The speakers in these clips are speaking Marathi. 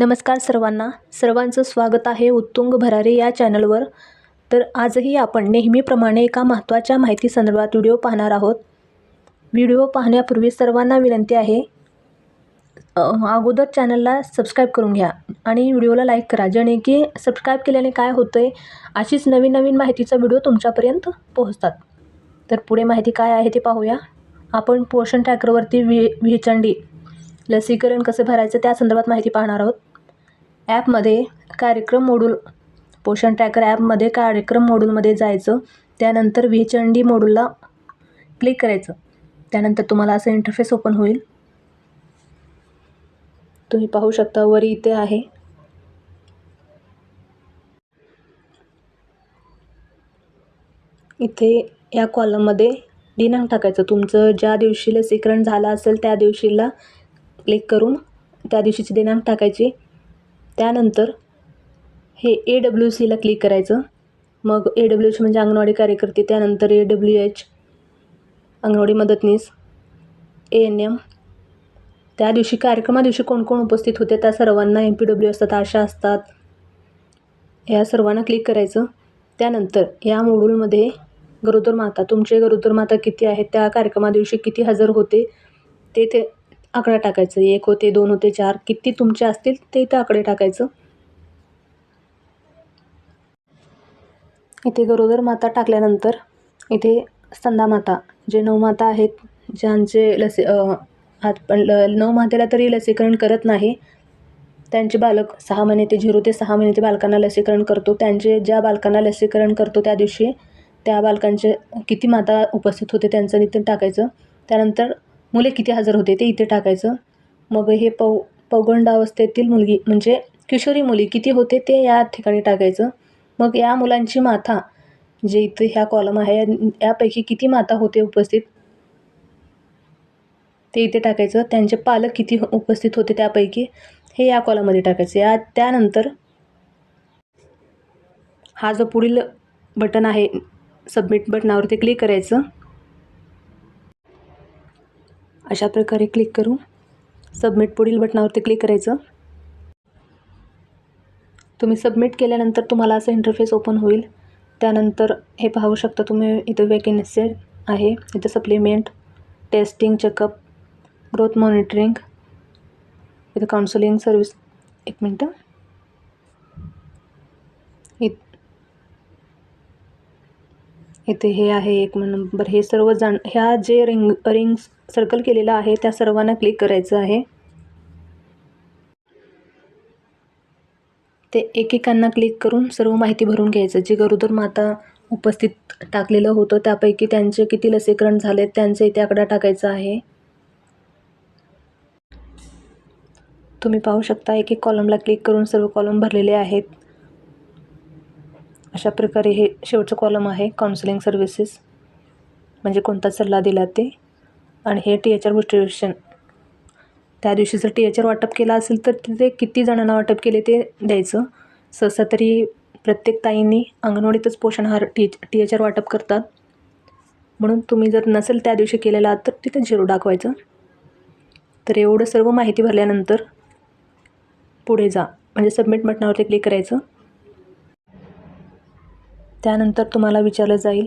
नमस्कार सर्वांना. सर्वांचं स्वागत आहे उत्तुंग भरारे या चॅनलवर. तर आजही आपण नेहमीप्रमाणे एका महत्त्वाच्या माहिती संदर्भात व्हिडिओ पाहणार आहोत. व्हिडिओ पाहण्यापूर्वी सर्वांना विनंती आहे अगोदर चॅनलला सबस्क्राईब करून घ्या आणि व्हिडिओला लाईक करा. जेणे की सबस्क्राईब केल्याने काय होतं आहे अशीच नवीन नवीन माहितीचा व्हिडिओ तुमच्यापर्यंत पोहोचतात. तर पुढे माहिती काय आहे ते पाहूया. आपण पोषण ट्रॅकरवरती वि विहचंडी लसीकरण कसं भरायचं त्या संदर्भात माहिती पाहणार आहोत. ॲपमध्ये कार्यक्रम मोडूल पोषण ट्रॅकर ॲपमध्ये कार्यक्रम मोडूलमध्ये जायचं त्यानंतर विहचंडी मोडूलला क्लिक करायचं. त्यानंतर तुम्हाला असं इंटरफेस ओपन होईल. तुम्ही पाहू शकता वर इथे आहे. इथे या कॉलममध्ये दिनांक टाकायचं. तुमचं ज्या दिवशी लसीकरण झालं असेल त्या दिवशीला क्लिक करून त्या दिवशीची दिनांक टाकायची. त्यानंतर हे ए डब्ल्यू सीला क्लिक करायचं. मग ए डब्ल्यू सी म्हणजे अंगणवाडी कार्यकर्ते त्यानंतर ए डब्ल्यू एच अंगणवाडी मदतनीस ए एन एम त्या दिवशी कार्यक्रमा दिवशी कोण कोण उपस्थित होते त्या सर्वांना एम पी डब्ल्यू असतात आशा असतात. या सर्वांना क्लिक करायचं. त्यानंतर या मोडूलमध्ये गरोदर माता तुमचे गरोदर माता किती आहेत त्या कार्यक्रमा दिवशी किती हजर होते ते ते आकडा टाकायचं. एक होते दोन होते चार. किती तुमचे असतील ते ते आकडे टाकायचं. इथे गरोदर माता टाकल्यानंतर इथे स्तंदा माता. जे नवमाता आहेत ज्यांचे लसी हात पण ल नऊ मातेला तरी लसीकरण करत नाही. त्यांचे बालक सहा महिने ते झिरो ते सहा महिने ते बालकांना लसीकरण करतो. त्यांचे ज्या बालकांना लसीकरण करतो त्या दिवशी त्या बालकांचे किती माता उपस्थित होते त्यांचं नितन टाकायचं. त्यानंतर मुले किती हजर होते ते इथे टाकायचं. मग हे पौ पौगंडावस्थेतील मुलगी म्हणजे किशोरी मुली किती होते ते या ठिकाणी टाकायचं. मग या मुलांची माथा जे इथे ह्या कॉलम आहे यापैकी किती माता होते उपस्थित? ते इथे टाकायचं. त्यांचे पालक किती हो- उपस्थित होते त्यापैकी? हे या कॉलममध्ये टाकायचं. या त्यानंतर हा जो पुढील बटन आहे सबमिट बटनावरती क्लिक करायचं. अशा प्रकारे क्लिक करू. सबमिट पुढील बटनावरती क्लिक करायचं. तुम्ही सबमिट केल्यानंतर तुम्हाला असं इंटरफेस ओपन होईल. त्यानंतर हे पाहू शकता तुम्ही इथं वेकेन्सी आहे. इथं supplement testing checkup growth monitoring इथं काउन्सिलिंग सर्विस एक मिनटं. इथे हे आहे एक नंबर हे सर्व जाण ह्या जे रिंग रिंग सर्कल केलेलं आहे त्या सर्वांना क्लिक करायचं आहे. ते एकेकांना क्लिक करून सर्व माहिती भरून घ्यायचं. जे गरोदर माता उपस्थित टाकलेलं होतं त्यापैकी त्यांचे किती लसीकरण झाले त्यांचे इथे आकडा टाकायचा आहे. तुम्ही पाहू शकता एक एक कॉलमला क्लिक करून सर्व कॉलम भरलेले आहेत. अशा प्रकारे हे शेवटचं कॉलम आहे काउन्सिलिंग सर्व्हिसेस म्हणजे कोणता सल्ला दिला ते? आणि हे टी एच आर मोटिवेशन त्या दिवशी जर टी एच आर वाटप केला असेल तर तिथे किती जणांना वाटप केले ते द्यायचं. सहसा तरी प्रत्येक ताईंनी अंगणवाडीतच पोषण आहार टी टी एच आर वाटप करतात. म्हणून तुम्ही जर नसेल त्या दिवशी केलेला तर तिथे झिरो दाखवायचं. तर एवढं सर्व माहिती भरल्यानंतर पुढे जा. म्हणजे सबमिट बटनावरती क्लिक करायचं. त्यानंतर तुम्हाला विचारलं जाईल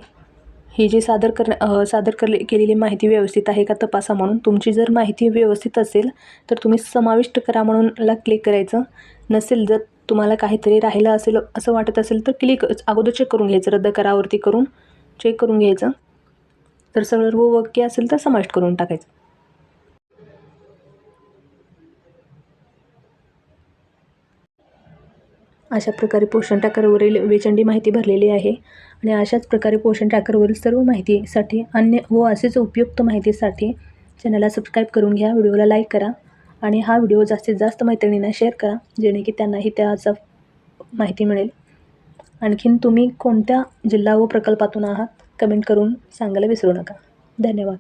ही जी सादर कर सादर करले केलेली माहिती व्यवस्थित आहे का तपासा म्हणून? तुमची जर माहिती व्यवस्थित असेल तर तुम्ही समाविष्ट करा म्हणून ला क्लिक करायचं. नसेल जर तुम्हाला काहीतरी राहिलं असेल असं वाटत असेल तर क्लिक अगोदर चेक करून घ्यायचं. रद्द करावरती करून चेक करून घ्यायचं. तर सर्व वक्य असेल तर समाविष्ट करून टाकायचं. अशा प्रकारे पोषण ट्रॅकरवरील वेचंडी माहिती भरलेली आहे. आणि अशाच प्रकारे पोषण ट्रॅकरवरील सर्व माहितीसाठी अन्य व असेच उपयुक्त माहितीसाठी चॅनलला सबस्क्राईब करून घ्या व्हिडिओला लाईक करा आणि हा व्हिडिओ जास्तीत जास्त मैत्रिणींना शेअर करा जेणे की त्यांनाही त्याचा माहिती मिळेल. आणखीन तुम्ही कोणत्या जिल्हा व प्रकल्पातून आहात कमेंट करून सांगायला विसरू नका. धन्यवाद.